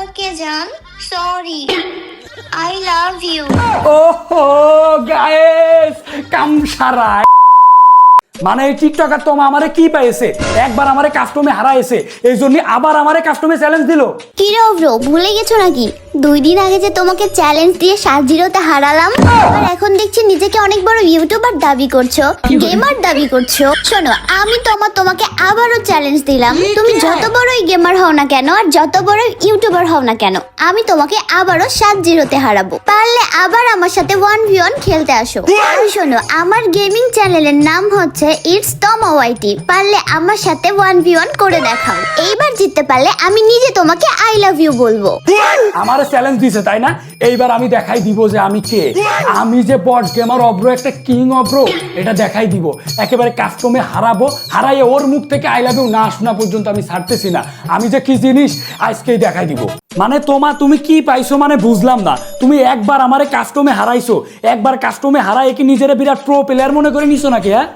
ওকে জান sorry I love you ওহো guys কামসারা মানে এই টিকটকার তো আমারে কি পাইছে? একবার আমারে কাস্টমে হারাইছে। এই জন্য আবার আমারে কাস্টমে চ্যালেঞ্জ দিল। কি রে ব্রো ভুলে গেছো নাকি? দুই দিন আগে যে তোমাকে চ্যালেঞ্জ দিয়ে সাত জিরোতে হারালাম আর এখন দেখছি নিজেকে অনেক বড় ইউটিউবার দাবি করছ গেমার দাবি করছ। শোনো আমি তোমার তোমাকে আবারও চ্যালেঞ্জ দিলাম। তুমি যত বড়ই গেমার হও না কেন আর যত বড় ইউটিউবার হও না কেন আমি তোমাকে আবারও সাত জিরোতে হারাবো। পারলে আবার আমার সাথে ওয়ান ভি ওয়ান খেলতে আসো। আর শোনো আমার গেমিং চ্যানেলের নাম হচ্ছে ইটস তমা ওয়াইটি পারলে আমার সাথে ওয়ান ভি ওয়ান করে দেখাও। এইবার জিততে পারলে আমি নিজে তোমাকে আই লাভ ইউ বলব। আমারে চ্যালেঞ্জ দিছে, তাই না? এইবার আমি দেখাই দিব যে আমি কে। আমি যে বট গেমার অব্রো একটা কিং অব্রো, এটা দেখাই দিব। একেবারে কাস্টমে হারাবো, হারাইয়ে ওর মুখ থেকে আই লাভ ইউ না শোনা পর্যন্ত আমি ছাড়তেছি না। আমি যে কি জিনিস, আজকেই দেখাই দিব। মানে তোমা, তুমি কি পাইছো মানে বুঝলাম না। তুমি একবার আমারে কাস্টমে হারাইছো। একবার কাস্টমে হারাই কি নিজের বিরাট প্রো প্লেয়ার মনে করে নিছো নাকি হ্যাঁ?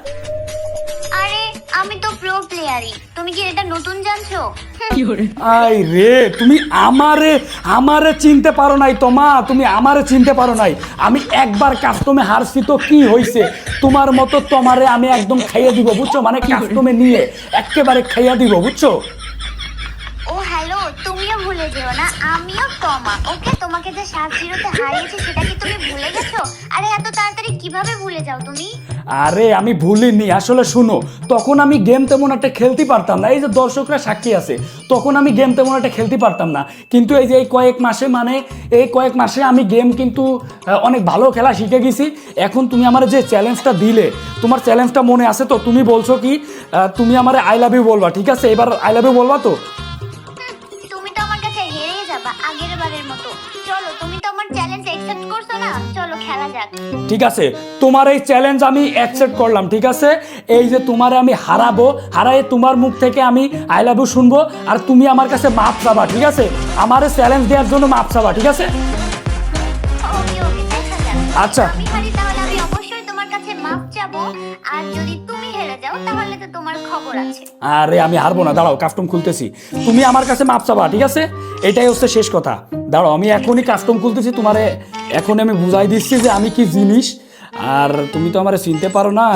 আমি তো প্রো প্লেয়ারই তুমি কি এটা নতুন জানছো? আই রে তুমি আমারে আমারে চিনতে পারো নাই তোমা তুমি আমারে চিনতে পারো নাই। আমি একবার কাস্টমে হারছি তো কি হইছে? তোমার মতো তোমারে আমি একদম খাইয়ে দিব বুঝছ? মানে কাস্টমে নিয়ে একেবারে খাইয়া দিব বুঝছ? ও হ্যালো তুমিও ভুলে যেও না আমিও তমা ওকে তোমাকে যে সাত জিরোতে হারিয়েছি সেটা কি তুমি ভুলে গেছো? আরে এত তাড়াতাড়ি কীভাবে ভুলে যাও তুমি? আরে আমি ভুলিনি। আসলে শুনো তখন আমি গেম তেমন একটা খেলতে পারতাম না। এই যে দর্শকরা সাক্ষী আছে তখন আমি গেম তেমন একটা খেলতে পারতাম না। কিন্তু এই যে এই কয়েক মাসে মানে এই কয়েক মাসে আমি গেম কিন্তু অনেক ভালো খেলা শিখে গেছি। এখন তুমি আমার যে চ্যালেঞ্জটা দিলে তোমার চ্যালেঞ্জটা মনে আছে তো? তুমি বলছো কি আহ, তুমি আমার আই লাভ ইউ বলবা ঠিক আছে? এবার আই লাভ ইউ বলবা তো? ঠিক আছে? তোমার এই চ্যালেঞ্জ আমি অ্যাকসেপ্ট করলাম ঠিক আছে? এই যে তোমারে আমি হারাবো হারাই তোমার মুখ থেকে আমি আই লাভ ইউ শুনব আর তুমি আমার কাছে মাপ চাবা ঠিক আছে? আমার এই চ্যালেঞ্জ দেওয়ার জন্য মাপ চাবা ঠিক আছে? আচ্ছা। আমি হারি তাহলে আমি অবশ্যই তোমার কাছে মাপ চাবো আর যদি তাহলে তো তোমার খবর আছে। আরে, আমি হারবো না। দাঁড়াও, কাস্টম খুলতেছি। তুমি আমার কাছে মাপ চাবা, ঠিক আছে? এটাই হচ্ছে শেষ কথা। দাঁড়াও, আমি এখনই কাস্টম খুলতেছি। তোমারে এখন আমি বুঝাই দিচ্ছি যে আমি কি জিনিস। আর তুমি তো আমারে চিনতে পারো না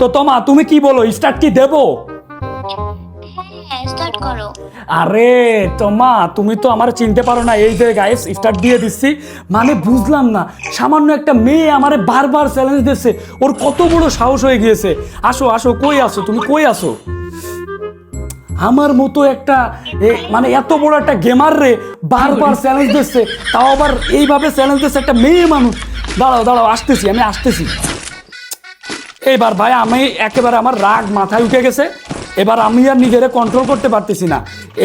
তো, তোমা, তুমি কি বলো? স্টার্ট কি দেবো? হ্যাঁ আরে, তোমা, তুমি তো আমার চিনতে পারো না। এই যে গাইস স্টার্ট দিয়ে দিচ্ছি। মানে বুঝলাম না, সামান্য একটা মেয়ে আমারে বারবার চ্যালেঞ্জ দিচ্ছে। ওর কত বড় সাহস হয়ে গিয়েছে। আসো আসো, কই আসো তুমি কই আসো আমার মতো একটা মানে এত বড় একটা গেমার রে বারবার চ্যালেঞ্জ দিচ্ছে। তাও আবার এইভাবে চ্যালেঞ্জ দিচ্ছে একটা মেয়ে মানুষ। দাঁড়াও দাঁড়াও, আসতেছি, আমি আসতেছি। এবার ভাই, আমি একেবারে আমার রাগ মাথায় উঠে গেছে। এবার আমি আর নিজেরে কন্ট্রোল করতে পারতেছি না।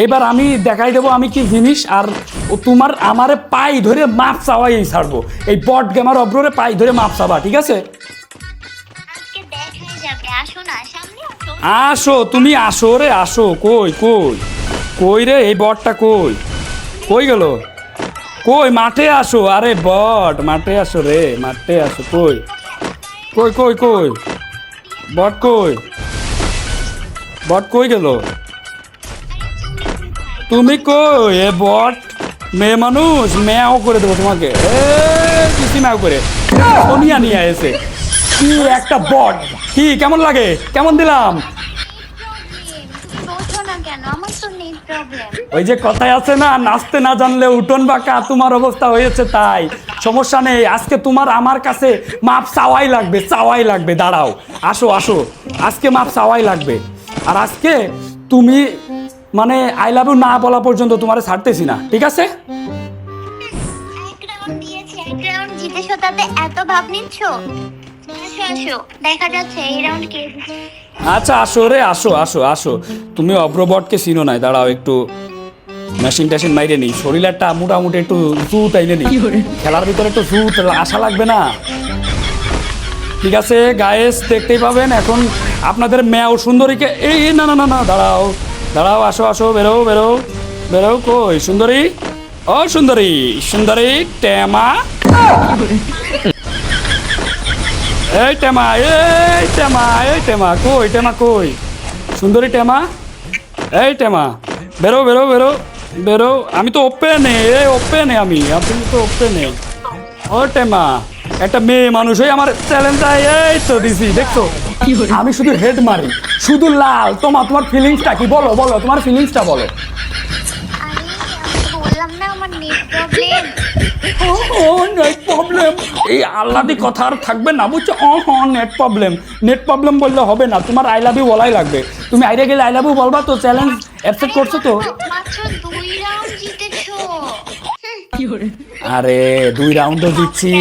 এবার আমি দেখাই দেবো আমি কি জিনিস আর ও তোমার আমারে পাই ধরে মাপ চাওয়াই ছাড়বো। এই বট গেমার অব্ররে পাই ধরে মাপ চাওয়া ঠিক আছে? আসো তুমি আসো রে আসো। কই কই? কই রে এই বটটা কই? কই গেল? কই মাঠে আসো। আরে বট মাঠে আসো রে মাঠে আসো। কই? কই কই কই? বট কই? বট কই গেল? তুমি কই? এ বট, মেয়ে মানুষ, মেয়াও করে দেবো তোমাকে। ম্যাও করে। সোনিয়া নিয়ে এসে। কি একটা বট। কি, কেমন লাগে? কেমন দিলাম? ওই যে কথায় আছে না, নাচতে না জানলে উঠোন বাঁকা, তোমার অবস্থা হয়েছে তাই। সমস্যা নেই, আজকে তোমার আমার কাছে মাপ চাওয়াই লাগবে চাওয়াই লাগবে। দাঁড়াও, আসো আসো। আজকে মাপ চাওয়াই লাগবে। আর আজকে তুমি মানে আই লাভ ইউ না বলা পর্যন্ত তোমার ছাড়তেছি না ঠিক আছে? এক রাউন্ড দিয়েছি এক রাউন্ড জিতেছো তাতে এত ভাব নিচ্ছ? আসো আসো দেখা যাচ্ছে এই রাউন্ড কে। আচ্ছা আসো রে আসো আসো আসো। তুমি অব্রবটকে চিনো নাই দাঁড়াও একটু। মেশিন টেশিন মাইরে নি শরীরটা মোটামুটি একটু জুত আইলে নি খেলার ভিতরে একটু জুত আশা লাগবে না। ঠিক আছে গায়েস দেখতেই পাবেন এখন আপনাদের মেয়াও সুন্দরীকে এই এই, না না না না দাঁড়াও দাঁড়াও আসো আসো বেরো বেরো বেরো কই সুন্দরী? ও সুন্দরী সুন্দরী টেমা এই টেমা এই টেমা এই টেমা কই টেমা কই? সুন্দরী টেমা এই টেমা বেরো বেরো বেরো বেরো। আমি তো ওপে ওপেনে এ ওপেনে আমি আপনি তো ওপে ওপেনে ও টেমা একটা মেয়ে মানুষ হয়ে আমার চ্যালেঞ্জটা এই তো দিছি দেখছ? আমি শুধু হেড মারি। শুধু লাল। তোমার তোমার ফিলিংসটা কি? বলো বলো তোমার ফিলিংসটা বলো। নেট প্রবলেম নেট প্রবলেম এই আল্লাদি কথা আর থাকবে না বুঝছ? ও হ নেট প্রবলেম নেট প্রবলেম বললে হবে না। তোমার আই লাভ ইউ বলাই লাগবে। তুমি আইরে গেলে আই লাভ ইউ বলবা তো চ্যালেঞ্জ অ্যাকসেপ্ট করছ তো মাত্র দুই রাউন্ড জিতেছো আরে, দুই রাউন্ডও দিচ্ছি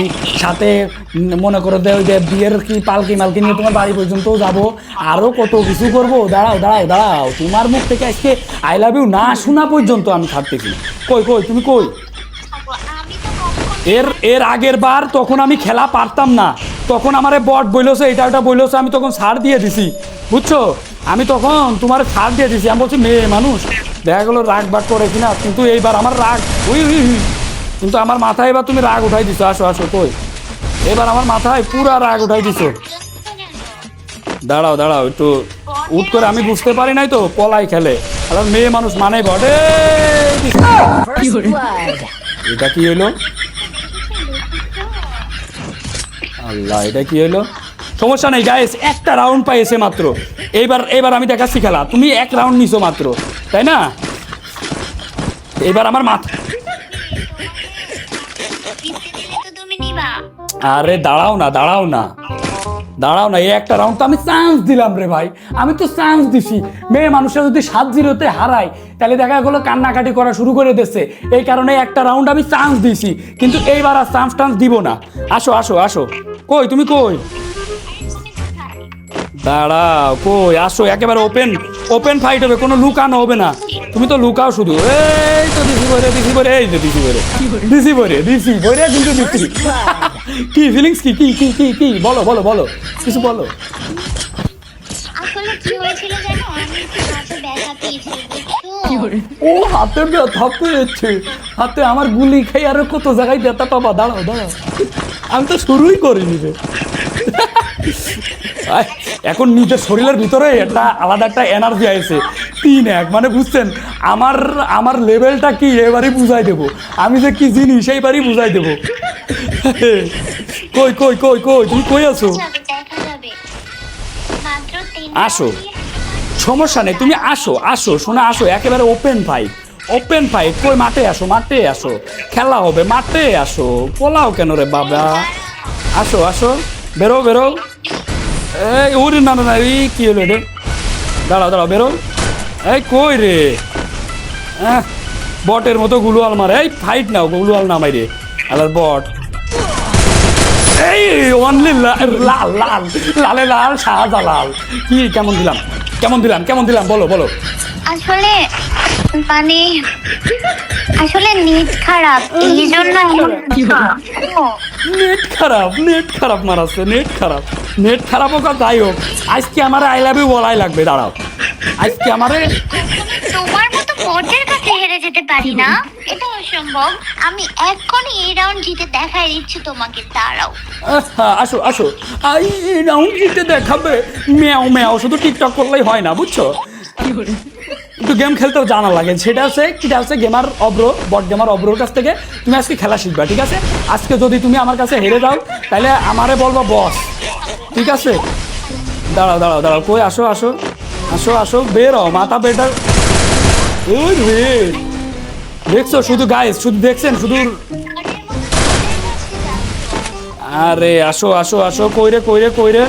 সাথে মনে করো যে যে বিয়ের কি পালকি মালকি নিয়ে তোমার বাড়ি পর্যন্ত যাব। আরও কত কিছু করব। দাঁড়াও দাঁড়াও দাঁড়াও। তোমার মুখ থেকে আজকে আই লাভ ইউ না শোনা পর্যন্ত আমি থাকতেছি কই কই, তুমি কই? এর এর আগের বার তখন আমি খেলা পারতাম না। তখন আমারে বট বইলছে, এটা ওটা বইলছে, আমি তখন ছাড় দিয়ে দিছি। বুঝছ? আমি তখন তোমার ছাড় দিয়ে দিছি। আমি বলছি, মেয়ে মানুষ, দেখা গেলো রাগ বাগ করে কিনা, কিন্তু এইবার আমার রাগ উই উই। কিন্তু আমার মাথায় এবার তুমি রাগ উঠাই দিছো আসো আসো কই? এবার আমার মাথায় পুরা রাগ উঠাই দিছো। দাঁড়াও দাঁড়াও একটু উঠ করে আমি বুঝতে পারি নাই তো পলাই খেলে। আর মেয়ে মানুষ মানে বটে। এটা কি হলো আল্লাহ এটা কি হলো সমস্যা নেই গায়েস একটা রাউন্ড পাইছে মাত্র। এইবার এবার আমি দেখাচ্ছি খেলা। তুমি এক রাউন্ড নিছো মাত্র তাই না? এবার আমার মাথা নিবা আরে দাঁড়াও না দাঁড়াও না। দাঁড়াও না, এই একটা রাউন্ড তো আমি চান্স দিলাম রে ভাই। আমি তো চান্স দিছি। মেয়ে যদি সাত জিরোতে হারায়, তাহলে দেখা গেলো কান্নাকাটি করা শুরু করে দিচ্ছে এই কারণে একটা রাউন্ড আমি চান্স দিছি কিন্তু এইবার আর চান্স টান্স দিব না। আসো আসো আসো। কই, তুমি কই? দাঁড়াও, কই? আসো, একেবারে ওপেন ওপেন ফাইট হবে। কোনো লুকানো হবে না। তুমি তো লুকাও শুধু। তো দিছি বরে দিছি বরে এই তো দিছি বরে দিছি বরে দিছি বরে কিন্তু দিছি। কি ফিলিংস কি কি কি কি কি? বলো বলো বলো। কিছু বলো। আসলে কি হয়েছিল জানো? আমি একটু হাতে ব্যথা পেয়েছি ও হাতে ব্যথা পেয়েছে। হাতে আমার গুলি খাই আরও কত জায়গায় ব্যথা পাবা? দাঁড়াও দাঁড়াও। আমি তো শুরুই করিনি রে। এখন নিজের শরীরের ভিতরে একটা আলাদা একটা এনার্জি আছে তিন এক মানে বুঝছেন আমার আমার লেভেলটা কি এবারই বুঝাই দেবো। আমি যে কি জিনিস এইবারই বুঝাই দেবো। কই কই কই কই তুমি কই আছো? মাত্র তিন আসো। সমস্যা নেই তুমি আসো আসো শোনা আসো একেবারে ওপেন ফাইট ওপেন ফাইট কই মাঠে আসো মাঠে আসো। খেলা হবে মাঠে আসো। পোলাও কেন রে বাবা? আসো আসো। বেরো বেরো। এই ওরে না না না এই কি হলো রে দাঁড়াও দাঁড়াও বেরো। এই কই রে? হ্যাঁ বটের মতো গুলুয়াল মারে। এই ফাইট নাও গুলুয়াল নামাই রে আলার বট। এই অনলি লাল লাল লালে লাল শাহজালাল কি কেমন দিলাম? কেমন দিলাম? কেমন দিলাম? বলো বলো। আসলে মানে আসলে নেট খারাপ। এই জন্য নেট খারাপ নেট খারাপ মারাচ্ছে নেট খারাপ। নেট খারাপ হোক আর যাই হোক আজকে আমার আই লাভ ইউ বলাই লাগবে দাঁড়াও। আজকে আমারে তোমার মতো বোর্ডের কাছে হেরে যেতে পারি না? এটা অসম্ভব। আমি এক্ষুনি এই রাউন্ড জিতে দেখাই দিচ্ছি তোমাকে দাঁড়াও। আসো আসো। আই রাউন্ড জিতে দেখাবে ম্যাও ম্যাও শুধু টিকটক করলেই হয় না বুঝছ? একটু গেম খেলতেও জানা লাগে। সেটা আছে কিটা আছে গেমার অব্র বট গেমার অব্রোর কাছ থেকে তুমি আজকে খেলা শিখবা, ঠিক আছে? আজকে যদি তুমি আমার কাছে হেরে যাও, তাহলে আমারে বলব বস ঠিক আছে? দাঁড়াও দাঁড়াও দাঁড়াও, কই আসো আসো আসো আসো, বেরো মাথা বেটার দেখছ, শুধু গাইস শুধু দেখছেন, শুধু আরে, আসো আসো আসো কইরে কইরে কইরে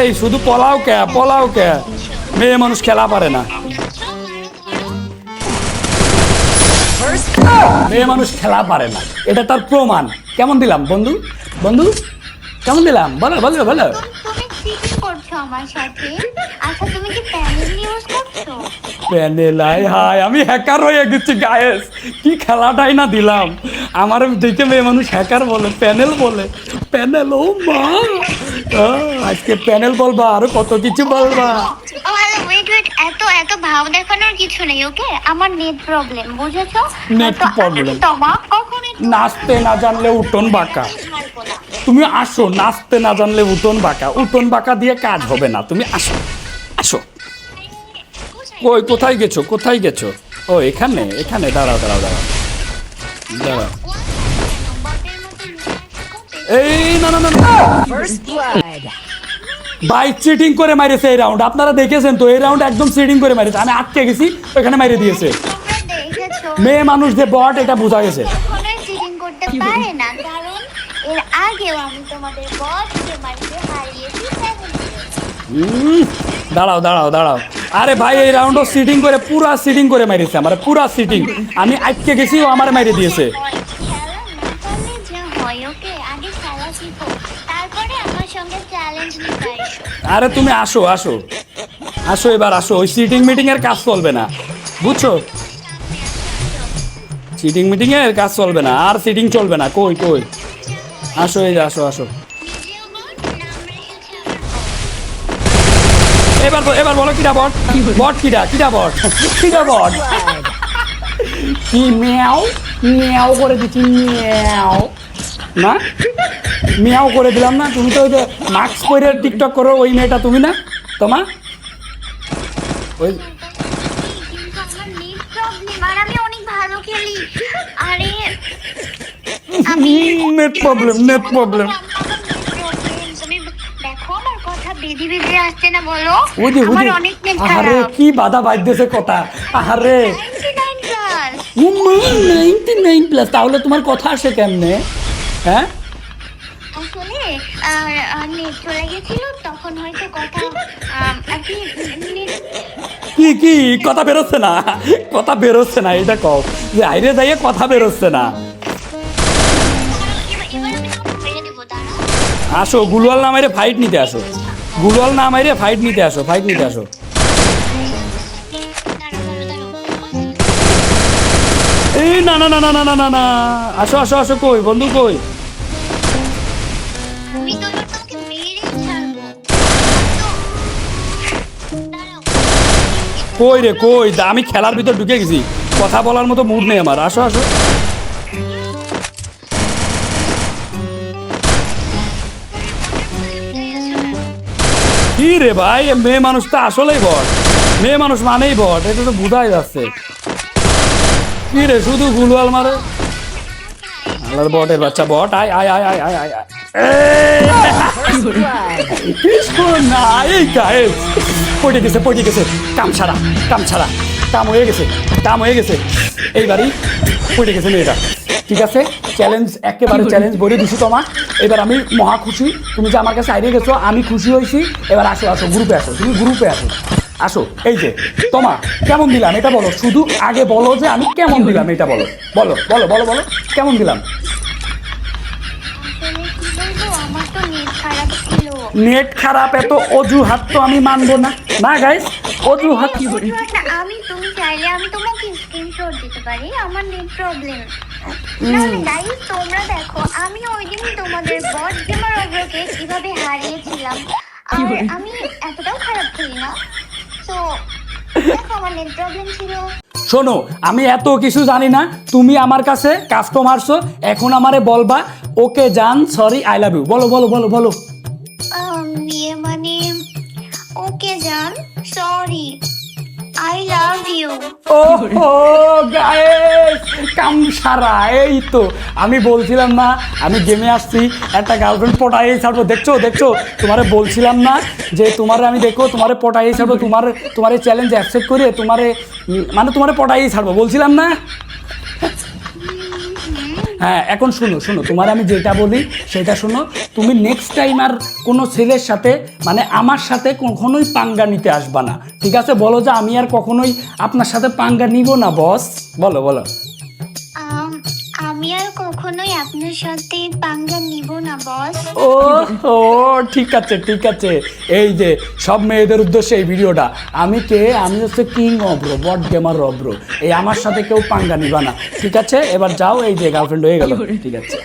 এই, শুধু পলাও কে পলাও কে? মেয়ে মানুষ খেলা পারে না। মেয়ে মানুষ খেলা পারে না। এটা তার প্রমাণ। কেমন দিলাম বন্ধু? বন্ধু কেমন দিলাম? বলো বলো বলো। আচ্ছা প্যানেল আই হাই আমি হ্যাকার হয়ে গেছি গায়েস কি খেলাটাই না দিলাম। আমার দেখে মেয়ে মানুষ হ্যাকার বলে প্যানেল বলে। প্যানেল ও মা। আজকে প্যানেল বলবা আরও কত কিছু বলবা ও হ্যালো ওয়েট ওয়েট এত ভাব দেখানোর কিছু নেই ওকে আমার নেট প্রবলেম বুঝেছ? Problem. আমি নাচতে না জানলে উঠোন বাঁকা। তুমি আসো নাচতে না জানলে উঠোন বাঁকা। উঠোন বাঁকা দিয়ে কাজ হবে না তুমি আসো আসো। কই কোথায় গেছো কোথায় গেছো? ও এখানে এখানে দাঁড়াও দাঁড়াও দাঁড়াও। দাঁড়াও। এই না না না. ভাই চিটিং করে মারিছে এই রাউন্ড আপনারা দেখেছেন তো এই রাউন্ড একদম চিটিং করে মারিছে। আমি আটকে গেছি ওখানে মেরে দিয়েছে। মেয়ে মানুষ যে বট এটা বোঝা গেছে। কখনোই চিটিং করতে পারে না কারণ এর আগেও আমি তোমাদের বসকে মারিতে হারিয়েছি উম, দাঁড়াও দাঁড়াও দাঁড়াও। আরে ভাই এই রাউন্ডও সিটিং করে পুরা সিটিং করে মারিছে আমার পুরা সিটিং আমি আটকে গেছি ও আমার মেরে দিয়েছে হয়, খেলা না পারলে যা হয় ওকে আগে খেলা শিখো তারপরে আমার সঙ্গে চ্যালেঞ্জ নিতে আসো আরে তুমি আসো আসো। আসো এবার আসো। ওই সিটিং মিটিং এর কাজ চলবে না। বুঝছ? সিটিং মিটিং এর কাজ চলবে না আর সিটিং চলবে না। কই কই? আসো এই আসো আসো। এবার এবার বলো কিটা বট? বট কিটা? কিটা বট? কিটা বট. কি মিয়াও? মিয়াও করে দিচ্ছি মিয়াও? মা মিয়াও করে দিলাম না। তুমি তো ওই যে মাস্ক পরে টিকটক করো ওই মেয়েটা তুমি না? তো ওই নেট প্রবলেম নেট প্রবলেম আরে কি বাধা বাইদেছে কথা? আরে নাইনটি নাইন প্লাস তাহলে তোমার কথা আসে কেমনে? হ্যাঁ? আসলে নেট কথা কি কি কথা বেরোচ্ছে না কথা বেরোচ্ছে না এটা কও যে আইরে যাইয়ে কথা বেরোচ্ছে না। আসো গুলওয়াল না মাইরে ফাইট নিতে আসো। গুলওয়াল না মাইরে ফাইট নিতে আসো ফাইট নিতে আসো। এই না না না না না না না আসো আসো আসো কই বন্ধু কই? কই রে কই আমি খেলার ভিতর ঢুকে গেছি কথা বলার মতো মুড নেই আমার আসো আসো কি রে ভাই মেয়ে মানুষ তো আসলেই বট মেয়ে মানুষ মানেই বট এটা তো বোঝাই যাচ্ছে কি রে শুধু গুলওয়াল মারে আল্লাহর বটের বাচ্চা বট আয় আয় আয় আয় আয় আয় আয় না এই গায়ে পড়ে গেছে পড়ে গেছে। কাম ছাড়া কাম ছাড়া। কাম হয়ে গেছে কাম হয়ে গেছে। এইবারই পড়ে গেছে মেয়েটা। ঠিক আছে? চ্যালেঞ্জ একেবারে চ্যালেঞ্জ বলে? দিছি তোমার এবার আমি মহা খুশি। তুমি যে আমার কাছে আইরে গেছো আমি খুশি হয়েছি। এবার আসো আসো গ্রুপে আসো। তুমি গ্রুপে আসো। আসো। এই যে তোমা কেমন দিলাম? এটা বলো। শুধু আগে বলো যে আমি কেমন দিলাম এটা বলো। বলো বলো বলো বলো। কেমন দিলাম? নেট খারাপ এত অজুহাত তো আমি মানবো না। না গাইস অজুহাত কি করি আমি তুমি চাইলে আমি তোমাকে স্ক্রিনশট দিতে পারি আমার নেট প্রবলেম গাইস তোমরা দেখো আমি ওই দিন তোমাদের বট গেমার অগ্রকে কীভাবে হারিয়েছিলাম। আর আমি এতটাও খারাপ খেলি না। তো দেখো আমার নেট প্রবলেম ছিল। শোনো আমি এত কিছু জানি না। তুমি আমার কাছে কাস্টমারছো এখন আমারে বলবা ওকে জান সরি আই লাভ ইউ বলো বলো বলো বলো। ইয়ে মানে ওকে জান সরি আই লাভ ইউ ও ও গায়েস কাম সারা এই তো। আমি বলছিলাম না, আমি গেমে আসছি, একটা গার্লফ্রেন্ড পটাই ছাড়বো। দেখছ দেখছ? তোমারে বলছিলাম না যে তোমারে আমি দেখো, তোমারে পটাই ছাড়বো, তোমার তোমার চ্যালেঞ্জ অ্যাকসেপ্ট করে তোমারে মানে তোমারে পটাই ছাড়বো। বলছিলাম না? হ্যাঁ এখন শুনো শুনো, তোমার আমি যেটা বলি, সেটা শুনো। তুমি নেক্সট টাইম আর কোনো ছেলের সাথে মানে আমার সাথে কখনোই পাঙ্গা নিতে আসবা না। ঠিক আছে? বলো যে আমি আর কখনোই আপনার সাথে পাঙ্গা নিব না বস বলো বলো। আমি আর কখনোই আপনার সাথে পাঙ্গা নিব না বস। ও ও ঠিক আছে ঠিক আছে। এই যে সব মেয়েদের উদ্দেশ্যে এই ভিডিওটা। আমি কে? আমি হচ্ছে কিং অব্র বট গেমার অব্র। এই আমার সাথে কেউ পাঙ্গা নিবা না। ঠিক আছে? এবার যাও এই যে গার্লফ্রেন্ড হয়ে গেল। ঠিক আছে।